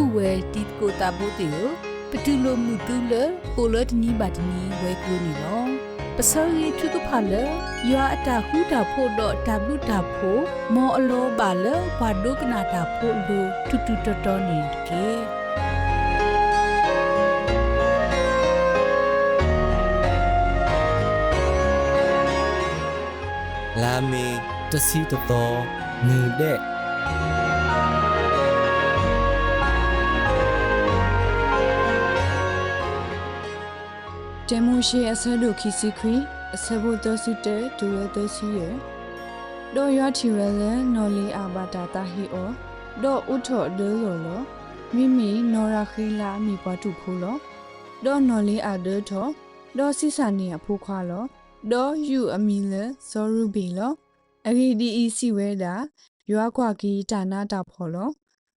ဥဝဲတီကိုတာဘိုတေယပတူလိုမှုတူလပိုလတ်နီဘတ်နီဝဲကူနီလောပစောရီထုကဖာလယွာအတာဟူတာဖို့တော့တဘလူတာဖို့မောအလောပါလဘာဒုကနာတာဖို့လူတူတူတော်တော်နေကေလာမေတစီတတော်နေတဲ့ တေမိုရှိအဆဒုခီစီခွီအဆဘုတဆုတေဒူရတစီယဒေါ်ရချီရလနော်လီအာဘာတာတာဟီအောဒေါ်ဥထော်ဒဲလောလောမိမိနော်ရခီလာမိပွားတုခိုးလောဒေါ်နော်လီအာဒဲထောဒေါ်စိစာနီယဖိုးခွာလောဒေါ်ယူအမီလဇောရူဘီလောအဂီဒီအီစီဝဲတာရွာခွာကီတာနာတာဖော်လော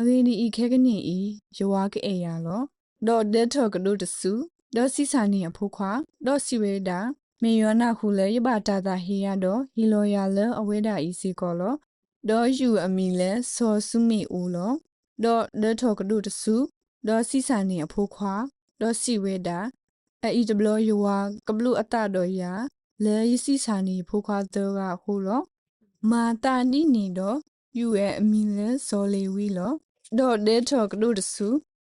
အဂီဒီအီခဲကနေအီရွာကအေယာလောဒေါ်ဒဲထော်ကဒုတဆူ ဒေါ်စီစာနီအဖိုးခွာဒေါ်စီဝဲတာမေယောနာခုလေယဘတာတာဟီယာဒေါ်ဟီလိုယာလအဝဲတာဤစီကောလောဒေါ်ယူအမီလဲစောဆုမီဦးလောဒေါ်ဒဲထော်ကဒုတဆူဒေါ်စီစာနီအဖိုးခွာဒေါ်စီဝဲတာအီဒဘလယဝါကဘလူအတတော်ယာလဲယစီစာနီဖိုးခွာသောကဟူလောမာတာနီနီတော့ယူရဲ့အမီလဲဇော်လီဝီလောဒေါ်ဒဲထော်ကဒုတဆူ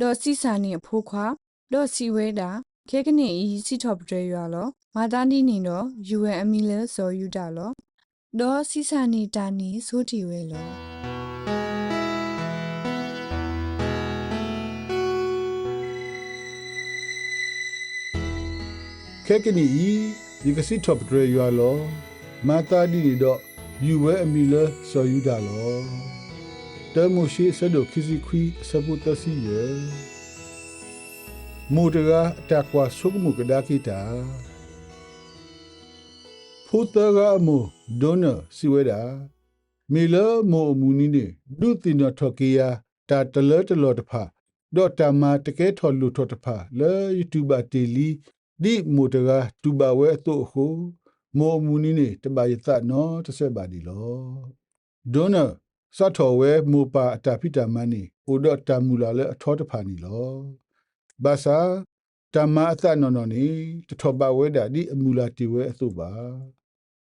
ဒေါ်စီစာနီအဖိုးခွာ ဒေါ်စီဝဲတာခဲကနေဤစီထော့ပဒရရွာလောမာတာနီနီတော့ယူရဲ့အမီလဲဇော်ယူတာလောဒေါ်စီစာနီတာနီဆိုတီဝဲလောခဲကနီဤဒီကစီထော့ပဒရရွာလောမာတာဒီနီတော့ယူဝဲအမီလဆော်ယူဒါလောတဲမိုရှိဆဒိုခီစီခွီဆပုတစီယေ မူတကအတက်ကွာဆုကမှုကဒါကိတာဖူတကအမှုဒိုနာစီဝဲတာမီလမိုအမူနီနေဒုတိနထော်ကီယာတာတလတလောတဖာဒေါ်တာမာတကဲထော်လူထော်တဖာလဲယူတူဘာတီလီဒီမူတကတူဘာဝဲအတော့ဟုမောမူနီနေတပါယသနော်တဆက်ပါဒီလောဒိုနာစတ်တော်ဝဲမူပါအတာဖိတာမန်နီအိုဒေါ်တာမူလာလဲအထောတဖာနီလော ဘာသာတမအသနော်နော်နီတထောပါဝဲတာဒီအမူလာတီဝဲအသုပါ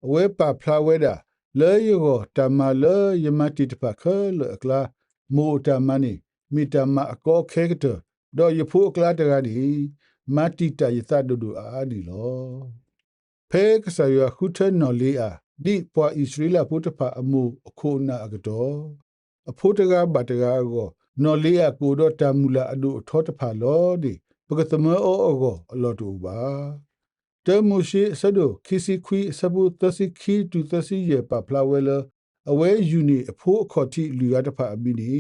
အဝဲပါဖလာဝဲတာလဲယောတမလဲယမတိတဖခဲလဲအကလာမိုတမနီမီတမအကောခဲကတဒေါ်ယဖို့အကလာတကဒီမတိတယသဒုဒူအာဒီလောဖဲကဆာယခုထနော်လီအာဒီပွာဣသရေလဖုတဖအမှုအခုနာအကတော်အဖို့တကဘတ်တကကို နော်လီယာကိုတော့တမူလာအဒုအထောတဖလောဒီပကတမောအောကိုအလောတူပါတဲမူရှိဆဒိုခီစီခွီဆဘူတစီခီတူတစီယေပပလာဝဲလအဝဲယူနီအဖို့အခေါ်တိလူရတဖအဘိနီ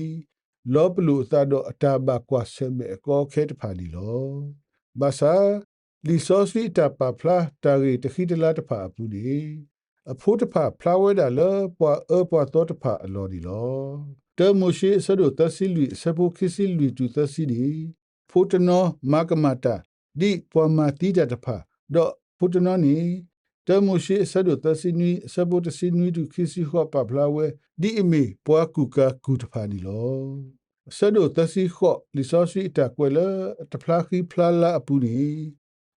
လောပလူသတော့အတာဘကွာဆဲမေကောခဲတဖာဒီလောဘာသာလီဆိုစီတပပလာတာရီတခိတလာတဖာပူဒီအဖို့တဖာဖလာဝဲဒါလောပွာအပွာတော့တဖာအလောဒီလော တဲမိုရှိဆဒိုတစီလူဆဘူခီစီလူတူတစီဒီဖိုတနောမကမတာဒီပွာမာတိတတဖာတော့ဖိုတနောနီတဲမိုရှိဆဒိုတစီနီဆဘူတစီနီတူခီစီဟောပပလာဝဲဒီအမီပွာကူကာကူတဖာနီလောဆဒိုတစီခောလီဆိုစီတကွယ်လတဖလာခီဖလာလာအပူနီ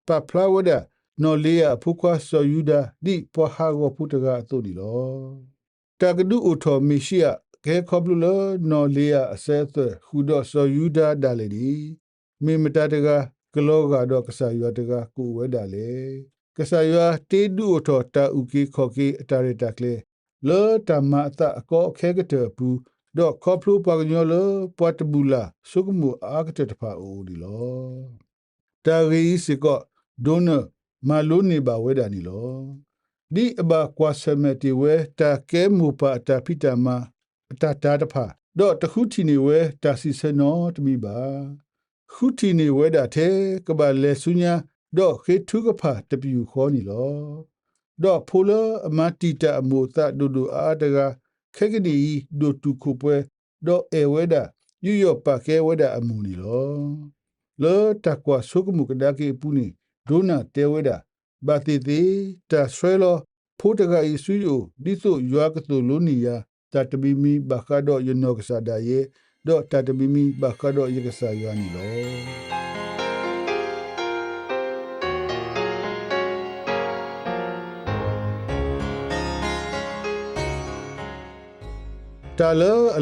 ပပလာဝဒနော်လေယာဖုခွာဆောယူဒာဒီပွာဟာဂောဖုတကအတုဒီလောတကဒူအိုတိုမီရှီယာ ကဲခေါပလူလနော်လေယာအစဲသဟူဒောဆောယူဒာဒါလေဒီမိမတတကကလောကတော့ကဆာယွာတကကိုဝဲတာလေကဆာယွာတေဒူအိုတိုတာဥကီခေါကီအတာရတာကလေလောတမအတအကောအခဲကတဲ့ဘူးတော့ခေါပလူပကညောလပတ်တဘူလာစုကမှုအာကတဲ့တဖာအိုဒီလောတာရီစီကောဒိုနာမလိုနေပါဝဲတာနီလောဒီအဘကွာဆမတီဝဲတာကဲမူပါတာဖိတမ အတတာတဖာတော့တခုတီနေဝဲတာစီစနောတမိပါခုတီနေဝဲတာတဲ့ကဘာလေဆုညာတော့ခေထုကဖာတပြူခေါ်နီလောတော့ဖိုလအမတီတာအမိုသဒူဒူအာတကခဲကဒီဒိုတူခုပွဲတော့အဲဝဲတာယူယောပါကဲဝဲတာအမူနီလောလောတကွာဆုကမှုကဒါကေပူနီဒိုနာတဲဝဲတာဘာတိတိတာဆွဲလောဖိုးတကဤဆွေဒီဆိုရွာကတူလိုနီယာ တတဘီမီဘခါဒိုယနောကဆာဒါယေတော့တတမီမီဘကတော့ရကစားရနီလောတာလအ